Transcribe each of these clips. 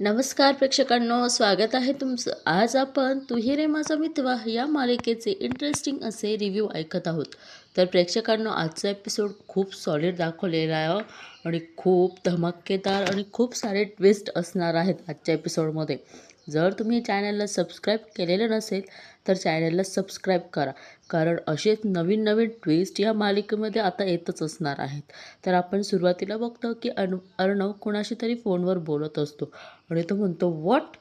नमस्कार प्रेक्षकांनो स्वागत आहे तुमचं. आज आपण तुही रे माझा मित्र या मालिकेचे इंटरेस्टिंग असे रिव्ह्यू ऐकत आहोत. तर प्रेक्षकांनो आजचा एपिसोड खूप सॉलिड दाखवलेला आहे हो. आणि खूप धमाकेदार आणि खूप सारे ट्विस्ट असणार आहेत आजच्या एपिसोडमध्ये जर तुम्ही चॅनलला सबस्क्राईब केलेलं नसेल तर चॅनलला सबस्क्राईब करा. कारण असेच नवीन नवीन ट्विस्ट या मालिकेमध्ये आता येतच असणार आहेत. तर आपण सुरुवातीला बघतो की अनु अर्णव कुणाशी तरी फोनवर बोलत असतो. आणि तो म्हणतो वॉट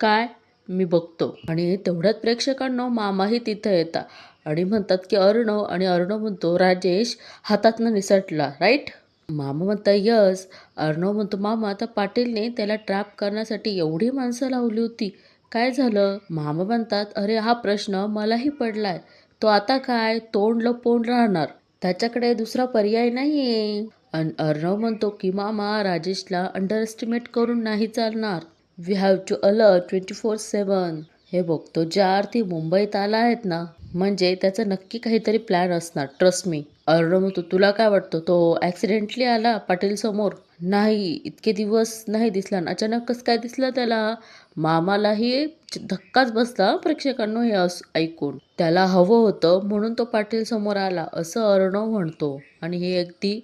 काय? मी बघतो. आणि तेवढ्यात प्रेक्षकांना मामाही तिथं येतात. आणि म्हणतात की अर्णव. आणि अर्णव म्हणतो राजेश हातातनं निसटला. राईट मामा म्हणता यस. अर्णव म्हणतो मामा तर पाटीलने त्याला ट्रॅप करण्यासाठी एवढी माणसं लावली होती. काय झालं? मामा म्हणतात अरे हा प्रश्न मलाही पडलाय. तो आता काय? तोंड लपवून राहणार. त्याच्याकडे दुसरा पर्याय नाही अन अर्णव म्हणतो की मामा राजेशला अंडर एस्टिमेट करून नाही चालणार. We have to alert twenty four seven हे बघ तो ज्या अर्थी मुंबईत आला आहेत ना म्हणजे त्याचं नक्की काहीतरी प्लॅन असणार ट्रस्ट मी अर्णव तू तुला काय वाटतं? तो ॲक्सिडेंटली आला पाटील समोर नाही इतके दिवस नाही दिसला आणि अचानकच काय दिसलं त्याला? मामालाही धक्काच बसला प्रेक्षकांना हे असं ऐकून. त्याला हवं होतं म्हणून तो पाटील समोर आला असं अर्णव म्हणतो. आणि हे अगदी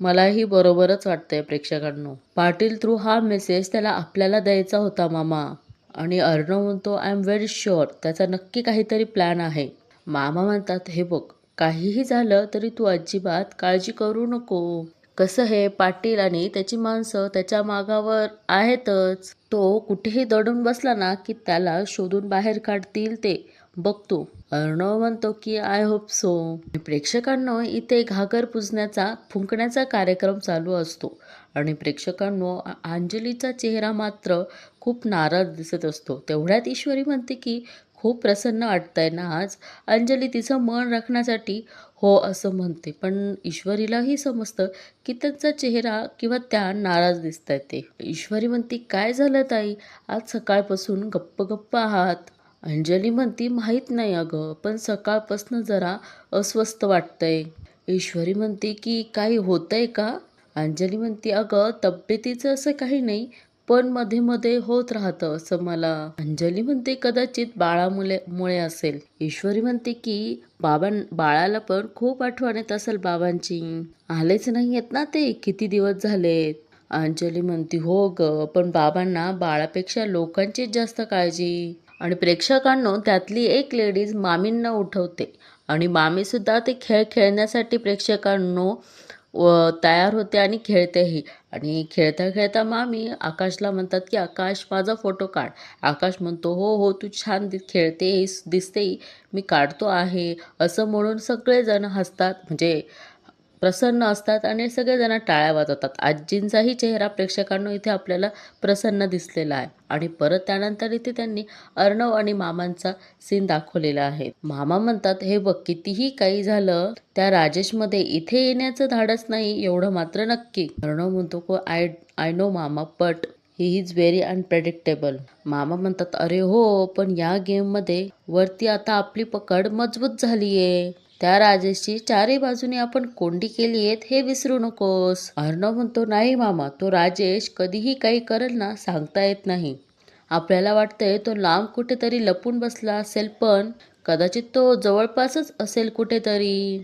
मलाही बरोबरच वाटतंय प्रेक्षकांनो. पाटील थ्रू हा मेसेज त्याला आपल्याला द्यायचा होता मामा. आणि अर्णव म्हणतो आय एम व्हेरी शुअर त्याचा नक्की काहीतरी प्लॅन आहे. मामा म्हणतात हे बघ काहीही झालं तरी तू अजिबात काळजी करू नको. कसं हे पाटील आणि त्याची माणसं त्याच्या मागावर आहेतच. तो कुठेही दडून बसला ना की त्याला शोधून बाहेर काढतील ते. बघतो अर्णव म्हणतो की आय होप सो प्रेक्षकांनो इथे घागर पुजण्याचा फुंकण्याचा कार्यक्रम चालू असतो. आणि प्रेक्षकांनो अंजलीचा चेहरा मात्र खूप नाराज दिसत असतो. तेवढ्यात ईश्वरी म्हणते की खूप प्रसन्न वाटतंय ना आज? अंजली तिचं मन राखण्यासाठी हो असं म्हणते. पण ईश्वरीलाही समजतं की त्यांचा चेहरा किंवा त्या नाराज दिसत आहेत ते. ईश्वरी म्हणते काय झालं ताई? आज सकाळपासून गप्प गप्प आहात. अंजली म्हणती माहीत नाही अगं पण सकाळपासून जरा अस्वस्थ वाटतंय. ईश्वरी म्हणते की काही होतंय का? अंजली म्हणते अगं तब्येतीचं असं काही नाही पण मध्ये मध्ये होत राहतं असं मला. अंजली म्हणते कदाचित बाळामुळे मुळे असेल. ईश्वरी म्हणते की बाबां बाळाला पण खूप आठवण येत असेल बाबांची. आलेच नाही आहेत ना ते किती दिवस झालेत? अंजली म्हणते हो ग पण बाबांना बाळापेक्षा लोकांचीच जास्त काळजी. आणि प्रेक्षकांनो त्यातली एक लेडीज मामींना उठवते. आणि मामीसुद्धा ते खेळ खेळण्यासाठी प्रेक्षकांनो तयार होते आणि खेळतेही. आणि खेळता खेळता मामी आकाशला म्हणतात की आकाश माझा फोटो काढ. आकाश म्हणतो हो हो तू छान दि खेळतेस दिसतेही. मी काढतो आहे. असं म्हणून सगळेजण हसतात. म्हणजे प्रसन्न असतात आणि सगळेजण टाळ्या वाजवतात आजींचाही चेहरा प्रेक्षकांना इथे आपल्याला प्रसन्न दिसलेला आहे. आणि परत त्यानंतर इथे त्यांनी अर्णव आणि मामांचा सीन दाखवलेला आहे. मामा म्हणतात हे बघ कितीही काही झालं त्या राजेशमध्ये इथे येण्याचं धाडस नाही एवढं मात्र नक्की. अर्णव म्हणतो को आय आय नो मामा but he is very unpredictable मामा म्हणतात अरे हो पण या गेममध्ये वरती आता आपली पकड मजबूत झालीये. त्या राजेशची चारही बाजूने आपण कोंडी केली आहेत हे विसरू नकोस. अर्णव म्हणतो नाही मामा तो राजेश कधीही काही करेल ना सांगता येत नाही. आपल्याला वाटतंय तो लांब कुठेतरी लपून बसला असेल पण कदाचित तो जवळपासच असेल कुठेतरी.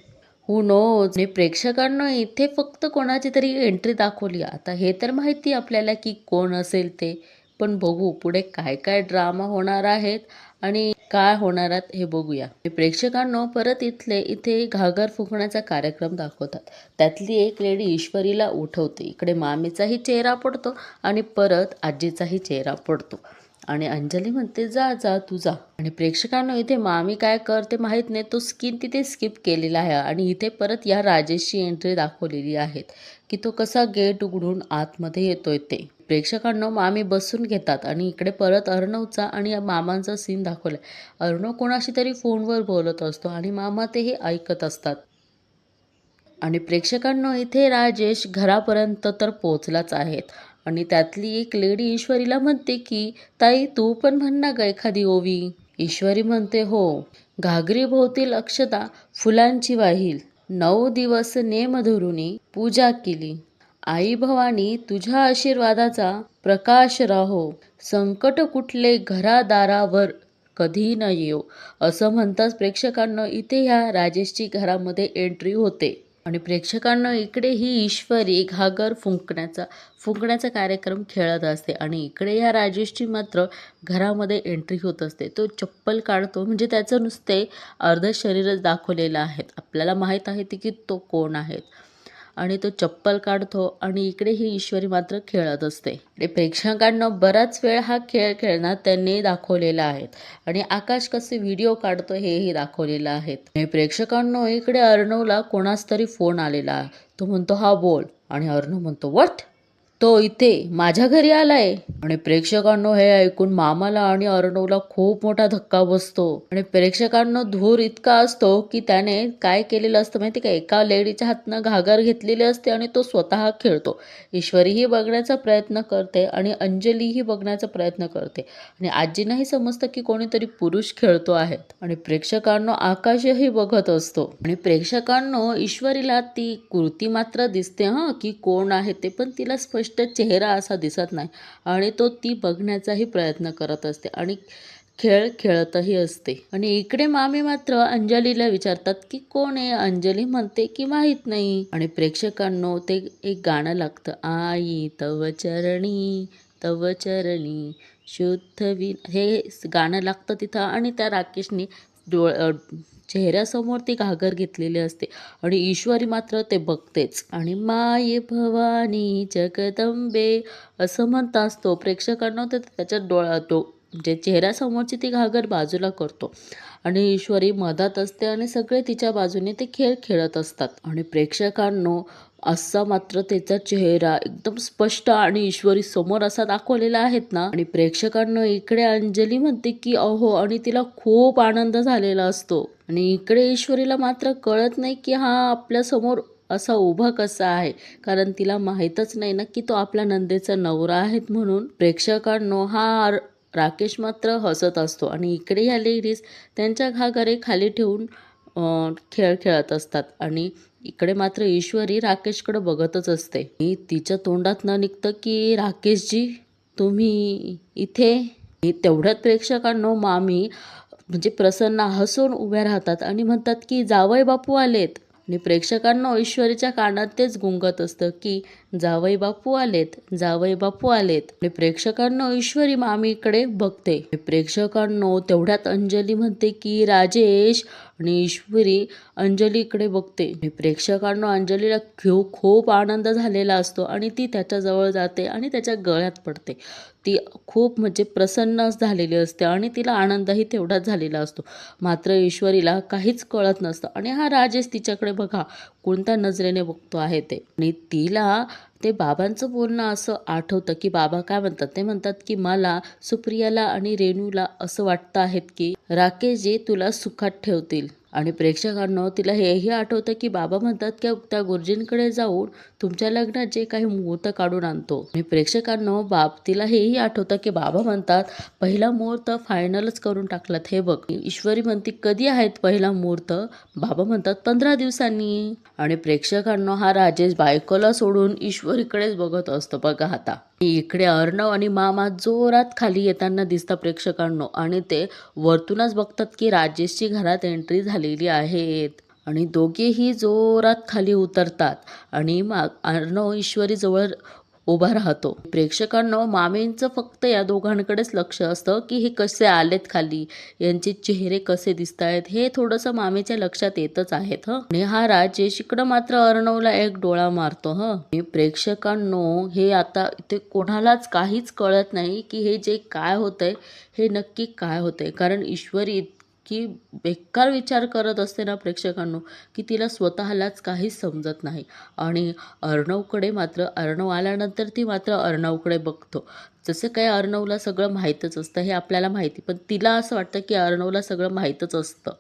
हु नोज आणि प्रेक्षकांना इथे फक्त कोणाची तरी एंट्री दाखवली. आता हे तर माहिती आपल्याला की कोण असेल ते. पण बघू पुढे काय काय ड्रामा होणार आहेत आणि काय होणार हे बघूया. प्रेक्षकांनो परत इथले इथे घागर फुकण्याचा कार्यक्रम दाखवतात. त्यातली एक लेडी ईश्वरीला उठवते. इकडे मामीचाही चेहरा पडतो आणि परत आजीचाही चेहरा पडतो. आणि अंजली म्हणते जा जा तू जा. आणि प्रेक्षकांना इथे मामी काय करते माहीत नाही तो स्किन तिथे स्किप केलेला आहे. आणि इथे परत या राजेशची एंट्री दाखवलेली आहेत की तो कसा गेट उघडून आतमध्ये येतोय ते. प्रेक्षकांना मामी बसून घेतात आणि इकडे परत अर्णवचा आणि या मामांचा सीन दाखवलाय. अर्णव कोणाशी तरी फोनवर बोलत असतो आणि मामा तेही ऐकत असतात. आणि प्रेक्षकांनो इथे राजेश घरापर्यंत तर पोचलाच आहेत आणि त्यातली एक लेडी ईश्वरीला म्हणते की ताई तू पण म्हण ना ग एखादी ओवी. ईश्वरी म्हणते हो. घागरी भोवतील अक्षता फुलांची वाहील. नऊ दिवस नेम धरुनी पूजा केली. आई भवानी तुझ्या आशीर्वादाचा प्रकाश राहो. संकट कुठले घरादारावर कधी न येऊ असं म्हणताच प्रेक्षकांना इथे ह्या राजेशची घरामध्ये एंट्री होते. आणि प्रेक्षकांना इकडे ही ईश्वरी घागर फुंकण्याचा फुंकण्याचा कार्यक्रम खेळत असते. आणि इकडे ह्या राजेशची मात्र घरामध्ये एंट्री होत असते. तो चप्पल काढतो. म्हणजे त्याचं नुसते अर्ध शरीरच दाखवलेलं आहे आपल्याला माहीत आहे ते की तो कोण आहेत आणि तो चप्पल काढतो आणि इकडे ही ईश्वरी मात्र खेळत असते. प्रेक्षकांना बराच वेळ हा खेळ खेळणार त्यांनी दाखवलेला आहे. आणि आकाश कसे व्हिडिओ काढतो हेही दाखवलेलं आहे. प्रेक्षकांना इकडे अर्णवला कोणाच तरी फोन आलेला आहे. तो म्हणतो हा बोल. आणि अर्णव म्हणतो वट तो इथे माझ्या घरी आलाय. आणि प्रेक्षकांनो हे ऐकून मामाला आणि अर्णवला खूप मोठा धक्का बसतो. आणि प्रेक्षकांनो धूर इतका असतो की त्याने काय केलेलं असतं माहिती का? एका लेडीच्या हातनं घागर घेतलेली असते आणि तो स्वतः खेळतो. ईश्वरीही बघण्याचा प्रयत्न करते आणि अंजलीही बघण्याचा प्रयत्न करते. आणि आजींनाही समजतं की कोणीतरी पुरुष खेळतो आहेत आणि प्रेक्षकांनो आकाशही बघत असतो. आणि प्रेक्षकांनो ईश्वरीला ती कृती मात्र दिसते हां की कोण आहे ते पण तिला स्पष्ट चेहरा असा दिसत नाही आणि तो ती बघण्याचाही प्रयत्न करत असते आणि खेळ खेळतही असते. आणि इकडे मामी मात्र अंजलीला विचारतात की कोण आहे? अंजली म्हणते की माहीत नाही. आणि प्रेक्षकांनो ते एक गाणं लागतं आई तव चरणी तव चरणी शुद्ध वि हे गाणं लागतं तिथं आणि त्या राकेशने डोळ चेहऱ्यासमोर ती घागर घेतलेली असते. आणि ईश्वरी मात्र ते बघतेच. आणि माय भवानी जगदंबे असं म्हणताच तो प्रेक्षकांना तर त्याच्या डोळा तो म्हणजे चेहऱ्यासमोरची ती घागर बाजूला करतो. आणि ईश्वरी मधात असते आणि सगळे तिच्या बाजूने ते खेळ खेळत असतात. आणि प्रेक्षकांनो असा मात्र त्याचा चेहरा एकदम स्पष्ट आणि ईश्वरी समोर असा दाखवलेला आहेत ना. आणि प्रेक्षकांना इकडे अंजली म्हणते की अहो आणि तिला खूप आनंद झालेला असतो. आणि इकडे ईश्वरीला मात्र कळत नाही की हा आपल्यासमोर असा उभा कसा आहे. कारण तिला माहीतच नाही ना की तो आपल्या नंदेचा नवरा आहेत म्हणून. प्रेक्षकांनो हा राकेश मात्र हसत असतो. आणि इकडे ह्या लेडीज त्यांच्या घागरे खाली ठेवून खेळ खेळत असतात. आणि इकडे मात्र ईश्वरी राकेशकडे बघतच असते. मी तिच्या तोंडात न निघतं की राकेशजी तुम्ही इथे? तेवढ्यात प्रेक्षकांनो मामी म्हणजे प्रसन्न हसून उभ्या राहतात आणि म्हणतात की जावई बापू आलेत. आणि प्रेक्षकांना ईश्वरीच्या कानात तेच गुंगत असतं की जावई बापू आलेत जावई बापू आलेत. आणि प्रेक्षकांना ईश्वरी मामीकडे बघते. प्रेक्षकांनो तेवढ्यात अंजली म्हणते की राजेश आणि ईश्वरी अंजलीकडे बघते. प्रेक्षकांना अंजलीला खूप खूप आनंद झालेला असतो आणि ती त्याच्याजवळ जाते आणि त्याच्या गळ्यात पडते. ती खूप म्हणजे प्रसन्न झालेली असते आणि तिला आनंदही तेवढाच झालेला असतो. मात्र ईश्वरीला काहीच कळत नसतं. आणि हा राजेश तिच्याकडे बघा कोणत्या नजरेने बघतो आहे ते. आणि तिला ते बाबांचं बोलणं असं आठवतं की बाबा काय म्हणतात? ते म्हणतात की मला सुप्रियाला आणि रेणूला असं वाटतं आहेत की राकेशजी तुला सुखात ठेवतील. आणि प्रेक्षकांनो तिला हेही आठवतं की बाबा म्हणतात की त्या गुरुजींकडे जाऊन तुमच्या लग्नाचे काही मुहूर्त काढून आणतो. आणि प्रेक्षकांनो बाप तिला हेही आठवतं की बाबा म्हणतात पहिला मुहूर्त फायनलच करून टाकलात हे बघ. ईश्वरी म्हणते कधी आहेत पहिला मुहूर्त? बाबा म्हणतात पंधरा दिवसांनी. आणि प्रेक्षकांनो हा राजेश बायकोला सोडून ईश्वरीकडेच बघत असतो बघा आता. इकडे अर्णव आणि मामा जोरात खाली येताना दिसता प्रेक्षकांनो आणि ते वरतूनच बघतात की राजेशची घरात एंट्री झालेली आहेत. आणि दोघेही जोरात खाली उतरतात. आणि मग अर्णव ईश्वरीजवळ उभा राहतो. प्रेक्षकांना मामींचं फक्त या दोघांकडेच लक्ष असतं की हे कसे आलेत खाली? यांचे चेहरे कसे दिसत आहेत हे थोडंसं मामीच्या लक्षात येतच आहेत हं? आणि हा राजेश इकडं मात्र अर्णवला एक डोळा मारतो हं? प्रेक्षकांनो हे आता इथे कोणालाच काहीच कळत नाही की हे जे काय होतंय हे नक्की काय होतंय. कारण ईश्वरी की बेकार विचार करत असते ना प्रेक्षकांनो की तिला स्वतःलाच काहीच समजत नाही. आणि अर्णवकडे मात्र अर्णव आल्यानंतर ती मात्र अर्णवकडे बघतो. जसं काय अर्णवला सगळं माहीतच असतं हे आपल्याला माहिती पण तिला असं वाटतं की अर्णवला सगळं माहीतच असतं.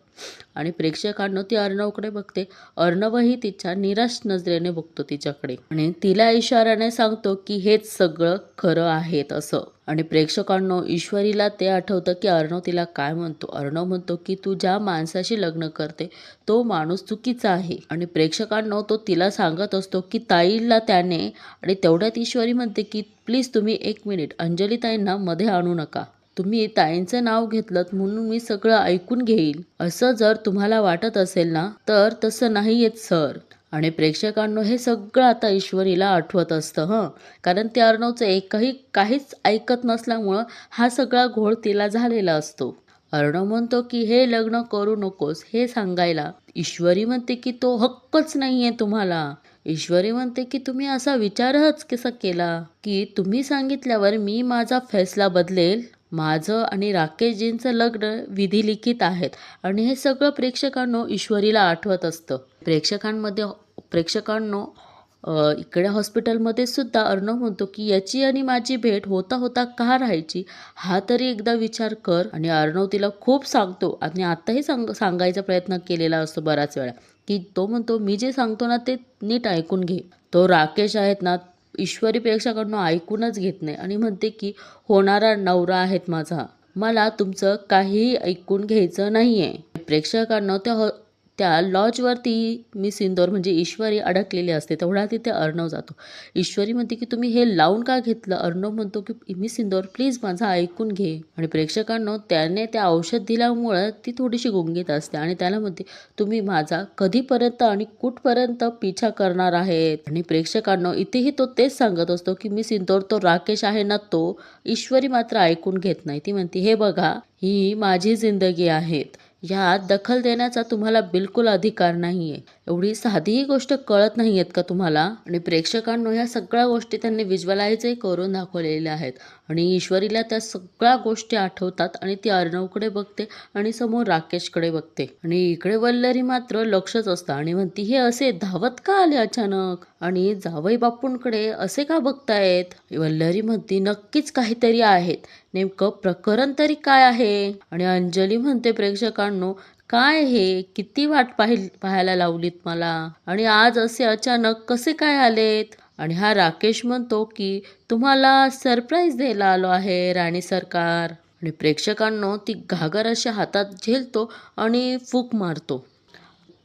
आणि प्रेक्षकांनो ती अर्णवकडे बघते. अर्णवही तिच्या निराश नजरेने बघतो तिच्याकडे. आणि तिला इशाऱ्याने सांगतो की हेच सगळं खरं आहेत असं. आणि प्रेक्षकांनो ईश्वरीला ते आठवतं की अर्णव तिला काय म्हणतो. अर्णव म्हणतो की तू ज्या माणसाशी लग्न करते तो माणूस चुकीचा आहे. आणि प्रेक्षकांनो तो तिला सांगत असतो की ताईला त्याने आणि तेवढ्यात ईश्वरी म्हणते की प्लीज तुम्ही एक मिनिट अंजली ताईंना मध्ये आणू नका. तुम्ही ताईंचं नाव घेतलं म्हणून मी सगळं ऐकून घेईल. असं जर तुम्हाला वाटत असेल ना तर तसं नाही येत सर. आणि प्रेक्षकांनो हे सगळं आता ईश्वरीला आठवत असतं हं. कारण ते अर्णवचं एकही काहीच ऐकत नसल्यामुळं हा सगळा घोळ तिला झालेला असतो. अर्णव म्हणतो की हे लग्न करू नकोस हे सांगायला. ईश्वरी म्हणते की तो हक्कच नाहीये तुम्हाला. ईश्वरी म्हणते की तुम्ही असा विचारच कसा केला? की तुम्ही सांगितल्यावर मी माझा फैसला बदलेल? माझं आणि राकेशजींचं लग्न विधिलिखित आहेत आणि हे सगळं प्रेक्षकांनो ईश्वरीला आठवत असतं. प्रेक्षकांमध्ये प्रेक्षकांनो इकडे हॉस्पिटलमध्ये सुद्धा अर्णव म्हणतो की याची आणि माझी भेट होता होता का राहायची? हा तरी एकदा विचार कर. आणि अर्णव तिला खूप सांगतो. आणि आत्ताही सांग सांगायचा प्रयत्न केलेला असतो बराच वेळा की तो म्हणतो मी जे सांगतो ना ते नीट ऐकून घे. तो राकेश आहेत ना ईश्वरी प्रेक्षकांना ऐकूनच घेत नाही. आणि म्हणते की होणारा नवरा आहेत माझा. मला तुमचं काहीही ऐकून घ्यायचं नाही आहे प्रेक्षकांना त्या त्या लॉजवरती मी सिंदोर म्हणजे ईश्वरी अडकलेली असते तेवढा तिथे अर्णव जातो. ईश्वरी म्हणते की तुम्ही हे लावून का घेतलं? अर्णव म्हणतो की मी सिंदोर प्लीज माझा ऐकून घे. आणि प्रेक्षकांनो त्याने त्या औषध दिल्यामुळं ती थोडीशी गुंगीत असते आणि त्याला म्हणते तुम्ही माझा कधीपर्यंत आणि कुठपर्यंत पिछा करणार आहेत? आणि प्रेक्षकांनो इथेही तो तेच सांगत असतो की मी सिंदोर तो राकेश आहे ना तो ईश्वरी मात्र ऐकून घेत नाही. ती म्हणते हे बघा ही माझी जिंदगी आहेत. यात दखल देण्याचा तुम्हाला बिलकुल अधिकार नाही आहे एवढी साधीही गोष्ट कळत नाही आहेत का तुम्हाला? आणि प्रेक्षकांनो ह्या सगळ्या गोष्टी त्यांनी व्हिज्युअलाइजही करून दाखवलेल्या आहेत. आणि ईश्वरीला त्या सगळ्या गोष्टी आठवतात आणि ती अर्णवकडे बघते आणि समोर राकेशकडे बघते. आणि इकडे वल्लरी मात्र लक्षच असतं आणि म्हणती हे असे धावत का आले अचानक? आणि जावई बापूंकडे असे का बघतायत? वल्लरी म्हणती नक्कीच काहीतरी आहेत. नेमकं प्रकरण तरी काय आहे? आणि अंजली म्हणते प्रेक्षकांनो काय हे? किती वाट पाहिल पाहायला लावलीत मला? आणि आज असे अचानक कसे काय आलेत? आणि हा राकेश म्हणतो की तुम्हाला सरप्राईज द्यायला आलो आहे राणी सरकार. आणि प्रेक्षकांनो ती घागर अशा हातात झेलतो आणि फूक मारतो.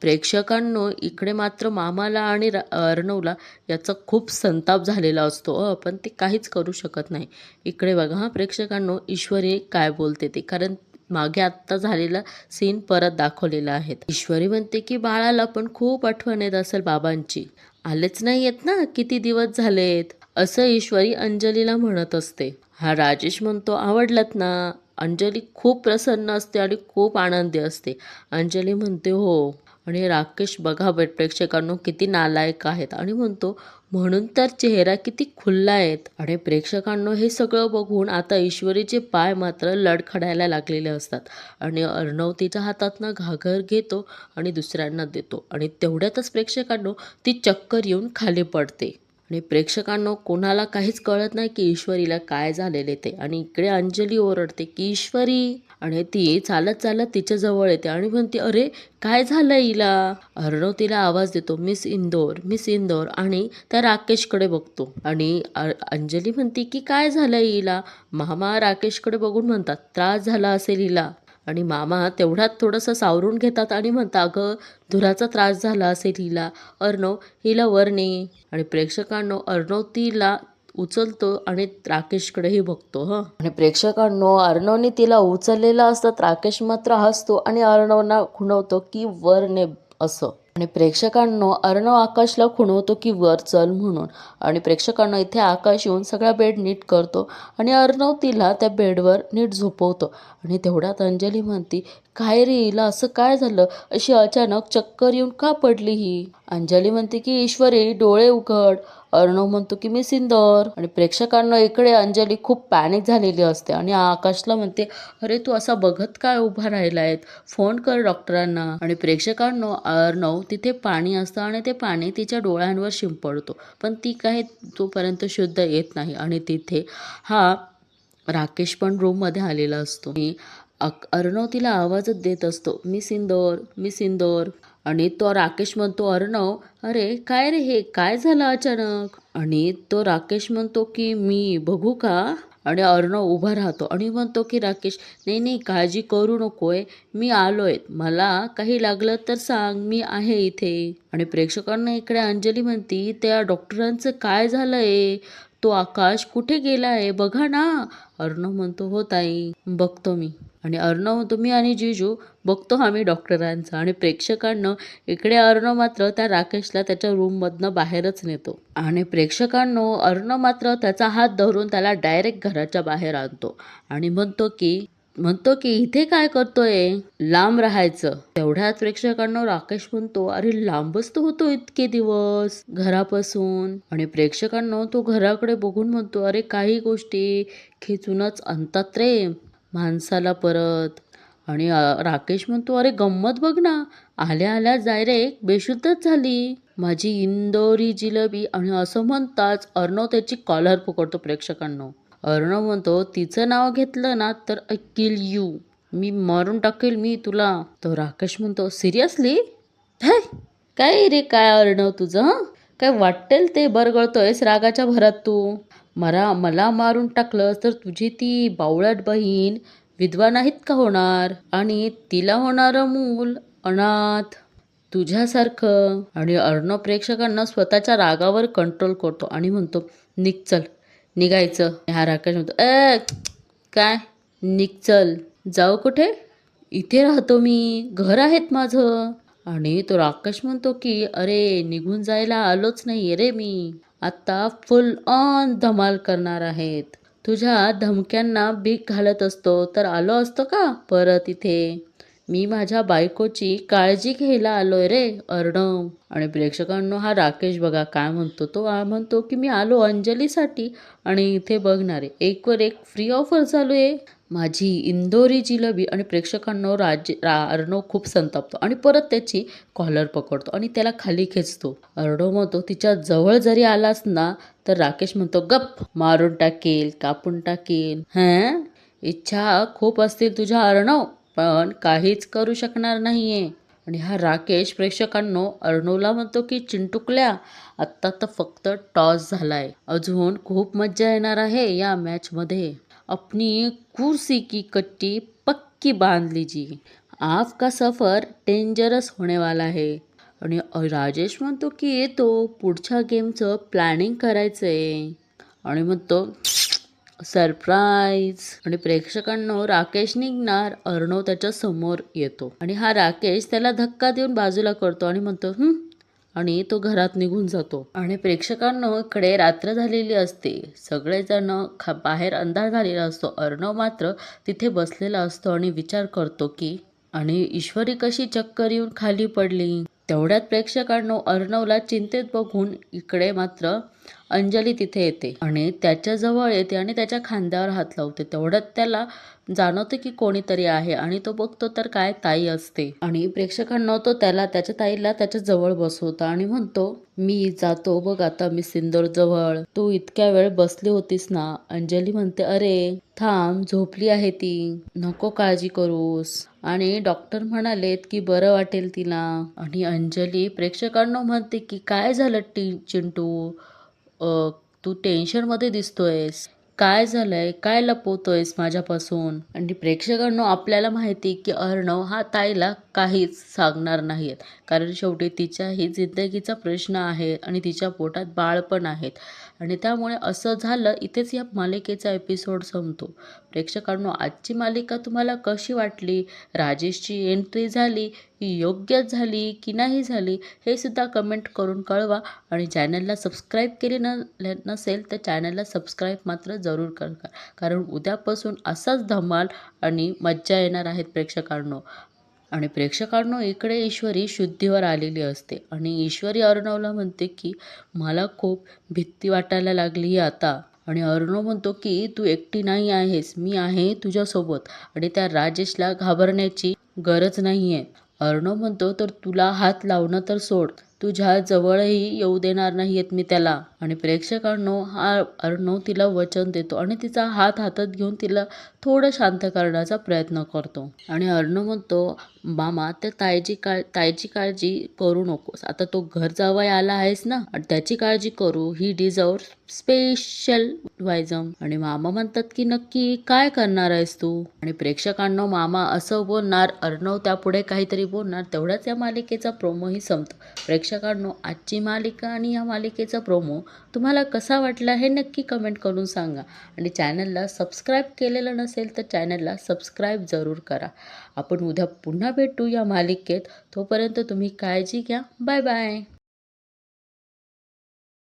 प्रेक्षकांनो इकडे मात्र मामाला आणि अर्णवला याचा खूप संताप झालेला असतो पण ते काहीच करू शकत नाही. इकडे बघा हा प्रेक्षकांनो ईश्वरी काय बोलते ते? कारण मागे आत्ता झालेला सीन परत दाखवलेला आहे. ईश्वरी म्हणते की बाळाला पण खूप आठवण येत असेल बाबांची. आलेच नाही येत ना? किती दिवस झालेत? असं ईश्वरी अंजलीला म्हणत असते. हा राजेश म्हणतो आवडलात ना? अंजली खूप प्रसन्न असते आणि खूप आनंदी असते. अंजली म्हणते हो. आणि राकेश बघा बेट प्रेक्षकांनो किती नालायक आहेत. आणि म्हणतो म्हणून तर चेहरा किती खुल्ला आहेत. आणि प्रेक्षकांनो हे सगळं बघून आता ईश्वरीचे पाय मात्र लडखडायला लागलेले असतात. आणि अर्णव तिच्या हातातनं घागर घेतो आणि दुसऱ्यांना देतो. आणि तेवढ्यातच प्रेक्षकांनो ती चक्कर येऊन खाली पडते. आणि प्रेक्षकांनो कोणाला काहीच कळत नाही की ईश्वरीला काय झालेले ते. आणि इकडे अंजली ओरडते की ईश्वरी! आणि ती चालत चालत तिच्या जवळ येते आणि म्हणते अरे काय झालं हिला? अर्णव तिला आवाज देतो मिस इंदोर मिस इंदोर. आणि त्या राकेशकडे बघतो. आणि अंजली म्हणते की काय झालं हिला? मामा राकेशकडे बघून म्हणतात त्रास झाला असेल हिला. आणि मामा तेवढ्यात थोडंसं सावरून घेतात आणि म्हणतात अगं धुराचा त्रास झाला असेल हिला. अर्णव हिला वर ने. आणि प्रेक्षकांनो अर्णव तिला उचलतो आणि राकेशकडेही बघतो हं. आणि प्रेक्षकांनो अर्णवने तिला उचललेलं असतं राकेश मात्र हसतो आणि अर्णवना खुणवतो की वर ने असं. आणि प्रेक्षकांनो अर्णव आकाशला खुणवतो की वर चल म्हणून. आणि प्रेक्षकांना इथे आकाश येऊन सगळा बेड नीट करतो आणि अर्णव तिला त्या बेडवर नीट झोपवतो. आणि तेवढ्यात अंजली म्हणती काय रे हिला असं काय झालं? अशी अचानक चक्कर येऊन का पडली ही? अंजली म्हणते की ईश्वरी डोळे उघड. अर्णव म्हणतो की मी सिंदर. आणि प्रेक्षकांना इकडे अंजली खूप पॅनिक झालेली असते. आणि आकाशला म्हणते अरे तू असा बघत काय उभा राहिला आहेत फोन कर डॉक्टरांना आणि प्रेक्षकांनो अर्णव तिथे पाणी असतं आणि ते पाणी तिच्या डोळ्यांवर शिंपडतो. पण ती काही तोपर्यंत शुद्ध येत नाही. आणि तिथे हा राकेश पण रूममध्ये आलेला असतो. अक- अर्णव तिला आवाजच देत असतो. मी सिंदोर मी सिंदोर. आणि तो राकेश म्हणतो अर्णव अरे काय रे हे? काय झालं अचानक? आणि तो राकेश म्हणतो की मी बघू का? आणि अर्णव उभा राहतो आणि म्हणतो की राकेश नाही नाही काळजी करू नकोय. मी आलोय. मला काही लागलं तर सांग. मी आहे इथे. आणि प्रेक्षकांना इकडे अंजली म्हणती त्या डॉक्टरांचं काय झालंय? तो आकाश कुठे गेलाय? बघा ना. अर्णव म्हणतो हो ताई बघतो मी. आणि अर्णव तुम्ही मी आणि जिजू बघतो आम्ही डॉक्टरांचा आणि प्रेक्षकांना. इकडे अर्णव मात्र त्या राकेशला त्याच्या रूममधनं बाहेरच नेतो. आणि प्रेक्षकांनो अर्णव मात्र त्याचा हात धरून त्याला डायरेक्ट घराच्या बाहेर आणतो. आणि म्हणतो की म्हणतो की इथे काय करतोय? लांब राहायचं. तेवढ्याच प्रेक्षकांना राकेश म्हणतो अरे लांबच तो होतो इतके दिवस घरापासून. आणि प्रेक्षकांना तो घराकडे बघून म्हणतो अरे काही गोष्टी खेचूनच आणतात रे. माणसाला परत. आणि राकेश म्हणतो अरे गंमत बघ ना. आल्या आल्या डायरेक्ट बेशुद्धच झाली. माझी इंदोरी जिलेबी. आणि असं म्हणताच अर्णव त्याची कॉलर पकडतो प्रेक्षकांना. अर्णव म्हणतो तिचं नाव घेतलं ना तर आय किल यू. मी मारून टाकेल मी तुला. तो राकेश म्हणतो सिरियसली? काय रे काय अर्णव तुझं काय वाटेल ते बरगळतोयस रागाच्या भरात तू? मला मला मारून टाकलं तर तुझी ती बावळट बहीण विधवा नाहीत का होणार? आणि तिला होणारं मूल अनाथ. तुझ्यासारखं. आणि अर्णव प्रेक्षकांना स्वतःच्या रागावर कंट्रोल करतो आणि म्हणतो निक चल. निघायचं. हा राकेश म्हणतो ए काय? निक चल. जाऊ कुठे? इथे राहतो मी. घर आहेत माझं. आणि तो राकेश म्हणतो की अरे निघून जायला आलोच नाही रे मी. आता फुल ऑन धमाल करणार आहेत. तुझ्या धमक्यांना भीक घालत असतो तर आलो असतो का? परत इथे. मी माझ्या बायकोची काळजी घ्यायला आलोय रे अर्णव. आणि प्रेक्षकांनो हा राकेश बघा काय म्हणतो. तो म्हणतो की मी आलो अंजलीसाठी आणि इथे बघणारे. एकवर एक फ्री ऑफर चालू आहे. माझी इंदोरी जिलबी आणि प्रेक्षकांनो राज रा अर्णव खूप संतापतो आणि परत त्याची कॉलर पकडतो आणि त्याला खाली खेचतो. अर्णव म्हणतो तिच्या जवळ जरी आलास ना तर राकेश म्हणतो गप मारून टाकेल कापून टाकेल. हं? इच्छा खूप असतील तुझ्या अर्णव पण काहीच करू शकणार नाहीये. आणि हा राकेश प्रेक्षकांनो अर्णवला म्हणतो की चिंटुकल्या आत्ता तर फक्त टॉस झालाय. अजून खूप मज्जा येणार आहे या मॅचमध्ये अपनी कुर्सी की कट्टी पक्की बांध लीजिए। आपका सफर डेंजरस होने वाला है। आणि राजेश म्हणतो की येतो पुढच्या गेमचं प्लॅनिंग करायचं आहे आणि म्हणतो सरप्राईज आणि प्रेक्षकांनो राकेश निघणार अर्णव त्याच्यासमोर येतो. आणि हा राकेश त्याला धक्का देऊन बाजूला करतो आणि म्हणतो आणि तो घरात निघून जातो. आणि प्रेक्षकांनो इकडे रात्र झालेली असते. सगळेजण खा बाहेर अंधार झालेला असतो. अर्णव मात्र तिथे बसलेला असतो आणि विचार करतो की आणि ईश्वरी कशी चक्कर येऊन खाली पडली? तेवढ्यात प्रेक्षकांनो अर्णवला चिंतेत बघून इकडे मात्र अंजली तिथे येते आणि त्याच्याजवळ येते आणि त्याच्या खांद्यावर हात लावते. तेवढ्यात त्याला जाणवते की कोणीतरी आहे आणि तो बघतो तर काय ताई असते. आणि प्रेक्षकांना तो त्याला त्याच्या ताईला त्याच्याजवळ बसवतो आणि म्हणतो मी जातो बघ आता मी सिंदूर जवळ. तू इतक्या वेळ बसली होतीस ना? अंजली म्हणते अरे थांब झोपली आहे ती. नको काळजी करूस. आणि डॉक्टर म्हणालेत की बरं वाटेल तिला. आणि अंजली प्रेक्षकांना म्हणते की काय झालं टी चिंटू? तू टेन्शनमध्ये दिसतोयस. काय झालंय? काय लपवतोयस माझ्यापासून? आणि प्रेक्षकांनो आपल्याला माहिती की अर्णव हा ताईला काहीच सांगणार नाहीत कारण शेवटी तिच्याही जिंदगीचा प्रश्न आहे आणि तिच्या पोटात बाळ पण आहेत. आणि त्यामुळे असं झालं इथेच या मालिकेचा एपिसोड संपतो. प्रेक्षकांनो आजची मालिका तुम्हाला कशी वाटली? राजेशची एंट्री झाली ही योग्यच झाली की नाही झाली हे सुद्धा कमेंट करून कळवा. आणि चॅनलला सबस्क्राईब केले न नसेल तर चॅनलला सबस्क्राईब मात्र जरूर करा. कारण उद्यापासून असाच धमाल आणि मज्जा येणार आहेत प्रेक्षकांनो. आणि प्रेक्षकांनो इकडे ईश्वरी शुद्धीवर आलेली असते. आणि ईश्वरी अर्णवला म्हणते की मला खूप भीती वाटायला लागली आता. आणि अर्णव म्हणतो की तू एकटी नाही आहेस. मी आहे तुझ्यासोबत. आणि त्या राजेशला घाबरण्याची गरज नाही आहे अर्णव म्हणतो तर तुला हात लावणं तर सोड. तुझ्या जवळही येऊ देणार नाही आहेत मी त्याला. आणि प्रेक्षकांनो हा अर्णव तिला वचन देतो आणि तिचा हात हातात घेऊन तिला थोडं शांत करण्याचा प्रयत्न करतो. आणि अर्णव म्हणतो मामा त्या ताईची काळ ताईची काळजी करू नकोस. आता तो घर जावई आला आहेस ना? आणि त्याची काळजी करू. ही डिझर्व स्पेशल वायझम आणि मामा म्हणतात की नक्की काय करणार आहेस तू? आणि प्रेक्षकांना मामा असं बोलणार अर्णव त्यापुढे काहीतरी बोलणार तेवढ्याच या मालिकेचा प्रोमोही संपतो. प्रेक्षकांनो आजची मालिका आणि या मालिकेचा प्रोमो तुम्हाला कसा वाटला हे नक्की कमेंट करून सांगा. आणि चॅनलला सबस्क्राईब केलेलं नसेल तर चॅनलला सबस्क्राईब जरूर करा. आपण उद्या पुन्हा भेटू या मालिकेत. तोपर्यंत तुम्ही काळजी घ्या. Bye bye